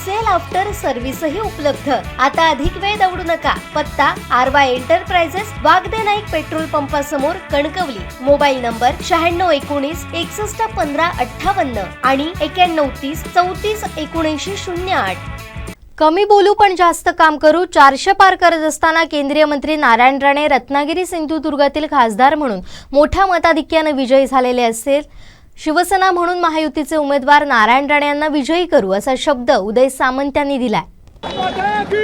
Sale after सर्व्हिसही उपलब्ध. आता अधिक वेळ दौडू नका. पत्ता आरवा एंटरप्राइजेस वागदे नाईक पेट्रोल पंपासमोर कणकवली. मोबाईल नंबर शहाण्णव एकोणीस एकसष्ट पंधरा अठ्ठावन्न आणि एक्याण्णव तीस चौतीस एकोणऐंशी शून्य आठ. कमी बोलू पण जास्त काम करू चारशे पार करत असताना केंद्रीय मंत्री नारायण राणे रत्नागिरी सिंधुदुर्गातील खासदार म्हणून मोठ्या मताधिक्यानं विजयी झालेले असेल. शिवसेना म्हणून महायुतीचे उमेदवार नारायण राणे यांना विजयी करू असा शब्द उदय सामंत यांनी दिलाय.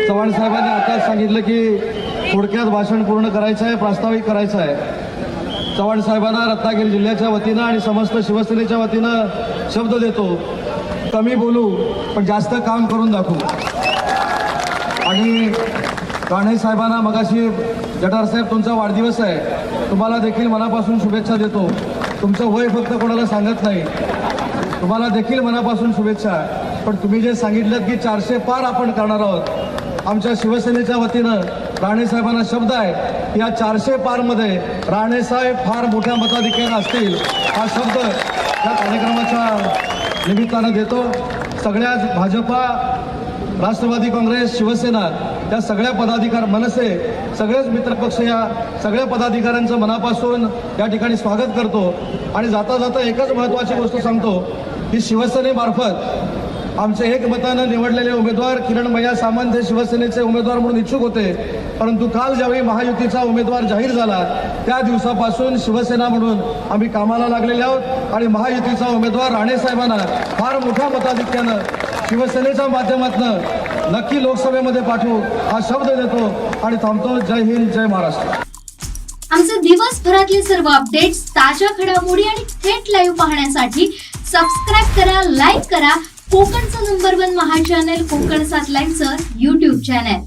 चव्हाण साहेबांनी आता सांगितलं की थोडक्यात भाषण पूर्ण करायचं आहे प्रास्ताविक करायचं आहे. चव्हाण साहेबांना रत्नागिरी जिल्ह्याच्या वतीनं आणि समस्त शिवसेनेच्या वतीनं शब्द देतो. कमी बोलू पण जास्त काम करून दाखवू. आणि काणे साहेबांना मगाशी जटारसाहेब तुमचा वाढदिवस आहे. तुम्हाला देखील मनापासून शुभेच्छा देतो. तुमचं वय फक्त कोणाला सांगत नाही. तुम्हाला देखील मनापासून शुभेच्छा. पण तुम्ही जे सांगितलं की चारशे पार आपण करणार आहोत आमच्या शिवसेनेच्या वतीनं राणेसाहेबांना शब्द आहे या चारशे पारमध्ये राणेसाहेब फार मोठ्या मताधिक्यानं असतील. हा शब्द या कार्यक्रमाच्या निमित्तानं देतो. सगळ्याच भाजपा राष्ट्रवादी काँग्रेस शिवसेना या सगळ्या पदाधिकार मनसे सगळेच मित्रपक्ष या सगळ्या पदाधिकाऱ्यांचं मनापासून या ठिकाणी स्वागत करतो. आणि जाता जाता एकच महत्त्वाची गोष्ट सांगतो की शिवसेनेमार्फत आमचे एक मतानं निवडलेले उमेदवार किरण भैया सामंत हे शिवसेनेचे उमेदवार म्हणून इच्छुक होते. परंतु काल ज्यावेळी महायुतीचा उमेदवार जाहीर झाला त्या दिवसापासून शिवसेना म्हणून आम्ही कामाला लागलेले आहोत. आणि महायुतीचा उमेदवार राणेसाहेबांना फार मोठ्या मताधिक्यानं शिवसेनेच्या माध्यमातून नक्की लोकसभेमध्ये पाठवू हा शब्द देतो आणि थांबतो. जय हिंद जय महाराष्ट्र. आमचे दिवसभरातले सर्व अपडेट्स ताज्या घडामोडी आणि थेट लाईव्ह पाहण्यासाठी सबस्क्राईब करा लाईक करा. कोकणचं number one Maha channel Konkan सात लाईव्हचं युट्यूब चॅनल